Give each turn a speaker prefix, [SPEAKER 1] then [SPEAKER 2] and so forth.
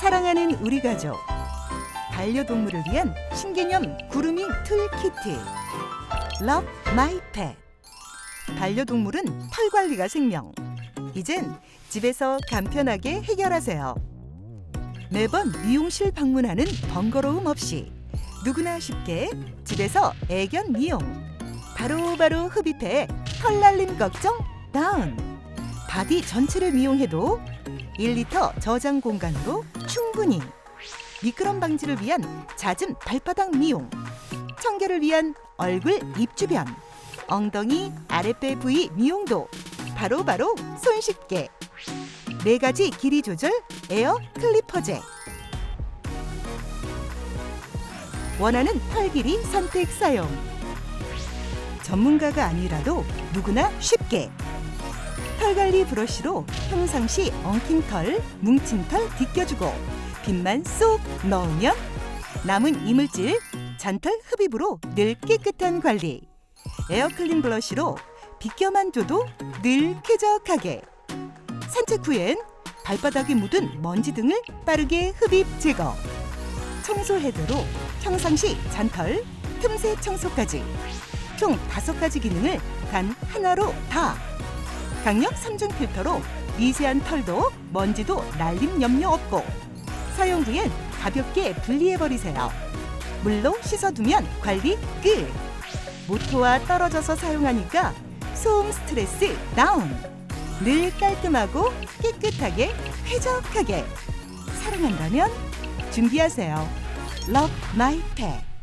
[SPEAKER 1] 사랑하는 우리 가족 반려동물을 위한 신개념 구루밍 툴키트 Love My Pet. 반려동물은 털 관리가 생명. 이젠 집에서 간편하게 해결하세요. 매번 미용실 방문하는 번거로움 없이 누구나 쉽게 집에서 애견 미용. 바로바로 흡입해 털 날림 걱정 다운 바디 전체를 미용해도 1리터 저장 공간으로 충분히 미끄럼 방지를 위한 잦은 발바닥 미용 청결을 위한 얼굴 입 주변 엉덩이 아랫배 부위 미용도 바로바로 손쉽게. 네 가지 길이 조절 에어 클리퍼제. 원하는 털 길이 선택 사용. 전문가가 아니라도 누구나 쉽게 털 관리 브러쉬로 평상시 엉킨 털, 뭉친 털 벗겨주고 빗만 쏙 넣으면 남은 이물질 잔털 흡입으로 늘 깨끗한 관리. 에어클린 브러쉬로 비껴만 줘도 늘 쾌적하게. 산책 후엔 발바닥에 묻은 먼지 등을 빠르게 흡입 제거. 청소 헤드로 평상시 잔털, 틈새 청소까지. 총 다섯 가지 기능을 단 하나로 다 강력 3중 필터로 미세한 털도 먼지도 날림 염려 없고 사용 후엔 가볍게 분리해 버리세요. 물로 씻어두면 관리 끝. 모토와 떨어져서 사용하니까 소음 스트레스 다운. 늘 깔끔하고 깨끗하게 쾌적하게 사랑한다면 준비하세요. Love My Pet.